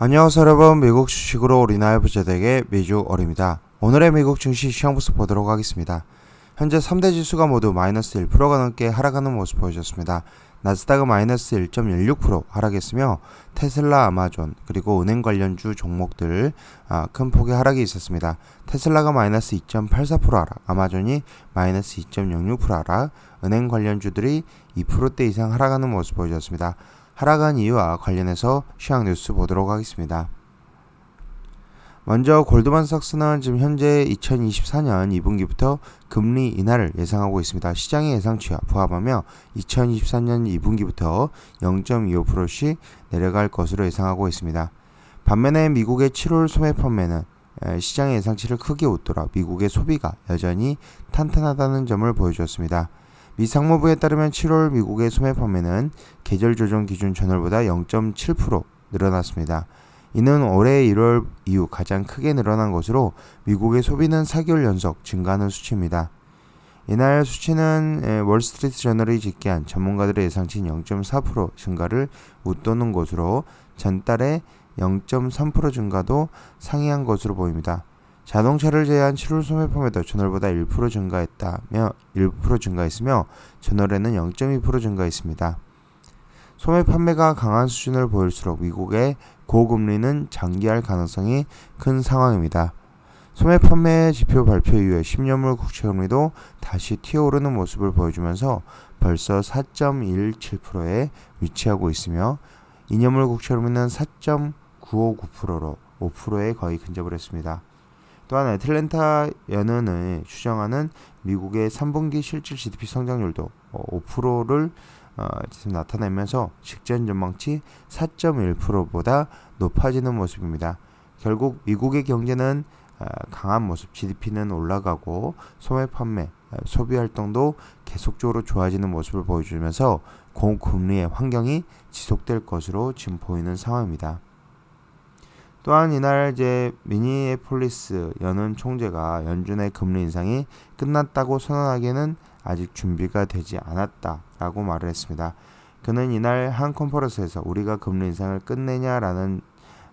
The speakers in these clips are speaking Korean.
안녕하세요 여러분 미국 주식으로 우리나라 부자되게 미주얼입니다. 오늘의 미국 증시 시황 모습 보도록 하겠습니다. 현재 3대 지수가 모두 마이너스 1%가 넘게 하락하는 모습 보여줬습니다. 나스닥은 마이너스 1.16% 하락했으며 테슬라, 아마존 그리고 은행 관련주 종목들 아, 큰 폭의 하락이 있었습니다. 테슬라가 마이너스 2.84% 하락, 아마존이 마이너스 2.06% 하락, 은행 관련주들이 2%대 이상 하락하는 모습 보여줬습니다. 하락한 이유와 관련해서 시황 뉴스 보도록 하겠습니다. 먼저 골드만삭스는 지금 현재 2024년 2분기부터 금리 인하를 예상하고 있습니다. 시장의 예상치와 부합하며 2024년 2분기부터 0.25%씩 내려갈 것으로 예상하고 있습니다. 반면에 미국의 7월 소매 판매는 시장의 예상치를 크게 웃돌아 미국의 소비가 여전히 탄탄하다는 점을 보여주었습니다. 미 상무부에 따르면 7월 미국의 소매 판매는 계절 조정 기준 전월보다 0.7% 늘어났습니다. 이는 올해 1월 이후 가장 크게 늘어난 것으로 미국의 소비는 4개월 연속 증가하는 수치입니다. 이날 수치는 월스트리트 저널이 집계한 전문가들의 예상치인 0.4% 증가를 웃도는 것으로 전달에 0.3% 증가도 상회한 것으로 보입니다. 자동차를 제외한 7월 소매 판매도 전월보다 1% 증가했다며 1% 증가했으며 전월에는 0.2% 증가했습니다. 소매 판매가 강한 수준을 보일수록 미국의 고금리는 장기할 가능성이 큰 상황입니다. 소매 판매 지표 발표 이후에 10년물 국채금리도 다시 튀어오르는 모습을 보여주면서 벌써 4.17%에 위치하고 있으며 2년물 국채금리는 4.959%로 5%에 거의 근접을 했습니다. 또한 애틀랜타 연은을 추정하는 미국의 3분기 실질 GDP 성장률도 5%를 어, 지금 나타내면서 직전 전망치 4.1%보다 높아지는 모습입니다. 결국 미국의 경제는 어, 강한 모습, GDP는 올라가고 소매 판매, 어, 소비 활동도 계속적으로 좋아지는 모습을 보여주면서 고금리의 환경이 지속될 것으로 지금 보이는 상황입니다. 또한 이날 이제 미니애폴리스 연은 총재가 연준의 금리 인상이 끝났다고 선언하기에는 아직 준비가 되지 않았다라고 말을 했습니다. 그는 이날 한 컨퍼런스에서 우리가 금리 인상을 끝내냐라는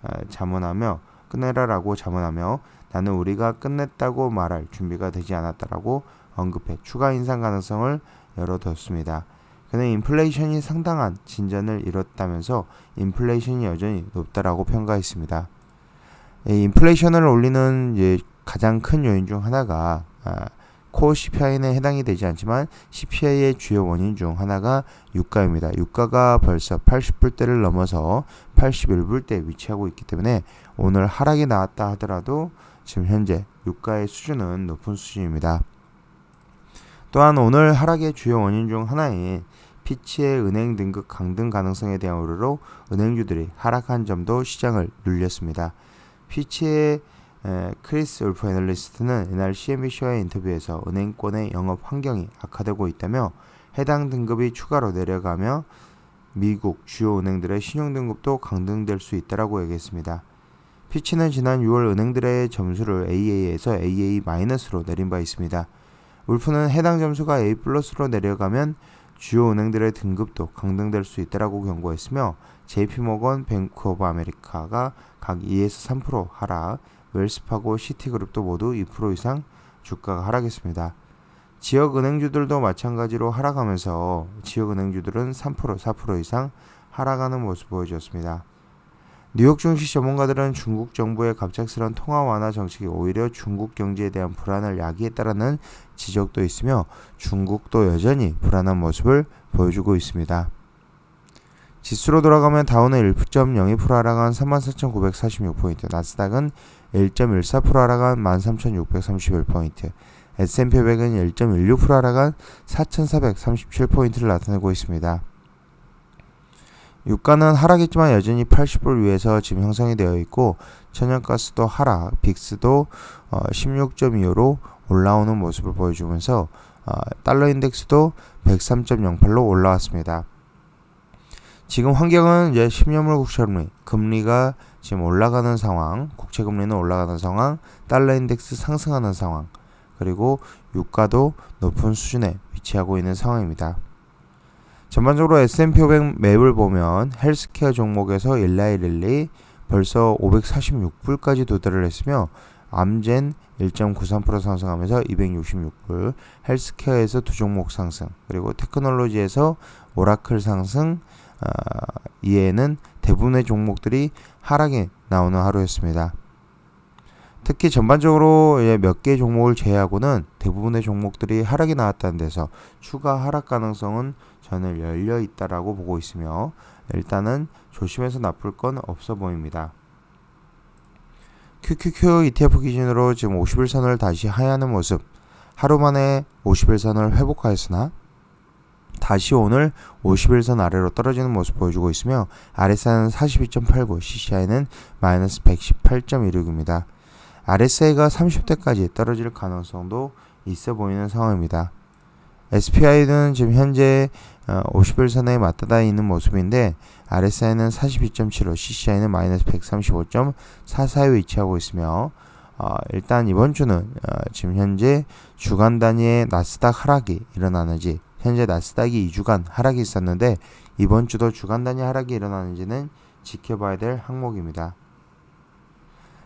어, 자문하며 끝내라라고 자문하며 나는 우리가 끝냈다고 말할 준비가 되지 않았다라고 언급해 추가 인상 가능성을 열어뒀습니다. 그는 인플레이션이 상당한 진전을 이뤘다면서 인플레이션이 여전히 높다라고 평가했습니다. 인플레이션을 올리는 가장 큰 요인 중 하나가 아, 코어 CPI에 해당이 되지 않지만 CPI의 주요 원인 중 하나가 유가입니다. 유가가 벌써 80불대를 넘어서 81불대에 위치하고 있기 때문에 오늘 하락이 나왔다 하더라도 지금 현재 유가의 수준은 높은 수준입니다. 또한 오늘 하락의 주요 원인 중 하나인 피치의 은행 등급 강등 가능성에 대한 우려로 은행주들이 하락한 점도 시장을 눌렸습니다. 피치의 크리스 울프 애널리스트는 이날 CNBC와의 인터뷰에서 은행권의 영업 환경이 악화되고 있다며 해당 등급이 추가로 내려가며 미국 주요 은행들의 신용 등급도 강등될 수 있다라고 얘기했습니다. 피치는 지난 6월 은행들의 점수를 AA에서 AA-로 내린 바 있습니다. 울프는 해당 점수가 A+로 내려가면 주요 은행들의 등급도 강등될 수 있다라고 경고했으며 JP모건, 뱅크 오브 아메리카가 각 2에서 3% 하락, 웰스파고, 시티그룹도 모두 2% 이상 주가가 하락했습니다. 지역 은행주들도 마찬가지로 하락하면서 지역 은행주들은 3% 4% 이상 하락하는 모습 보여주었습니다. 뉴욕 증시 전문가들은 중국 정부의 갑작스런 통화 완화 정책이 오히려 중국 경제에 대한 불안을 야기했다라는 지적도 있으며 중국도 여전히 불안한 모습을 보여주고 있습니다. 지수로 돌아가면 다우는 1.02% 하락한 34,946포인트, 나스닥은 1.14% 하락한 13,631포인트, S&P 500은 1.16% 하락한 4,437포인트를 나타내고 있습니다. 유가는 하락했지만 여전히 80불 위에서 지금 형성이 되어 있고 천연가스도 하락, 빅스도 어, 16.25로 올라오는 모습을 보여주면서 어, 달러 인덱스도 103.08로 올라왔습니다. 지금 환경은 이제 10년물 국채금리, 금리가 지금 올라가는 상황, 국채금리는 올라가는 상황, 달러 인덱스 상승하는 상황, 그리고 유가도 높은 수준에 위치하고 있는 상황입니다. 전반적으로 S&P 500 맵을 보면 헬스케어 종목에서 일라이릴리, 벌써 546불까지 도달을 했으며 암젠 1.93% 상승하면서 266불, 헬스케어에서 두 종목 상승, 그리고 테크놀로지에서 오라클 상승, 아, 이에는 대부분의 종목들이 하락이 나오는 하루였습니다. 특히 전반적으로 예, 몇개 종목을 제외하고는 대부분의 종목들이 하락이 나왔다는 데서 추가 하락 가능성은 저는 열려 있다라고 보고 있으며 일단은 조심해서 나쁠 건 없어 보입니다. QQQ ETF 기준으로 지금 50일선을 다시 하회하는 모습 하루 만에 50일선을 회복하였으나 다시 오늘 50일선 아래로 떨어지는 모습 보여주고 있으며 RSI는 42.89, CCI는 마이너스 118.16입니다. RSI가 30대까지 떨어질 가능성도 있어 보이는 상황입니다. SPI는 지금 현재 50일 선에 맞닿아 있는 모습인데 RSI는 42.75, CCI는 마이너스 135.44에 위치하고 있으며 어, 일단 이번 주는 어, 지금 현재 주간 단위의 나스닥 하락이 일어나는지 현재 나스닥이 2주간 하락이 있었는데 이번 주도 주간 단위 하락이 일어나는지는 지켜봐야 될 항목입니다.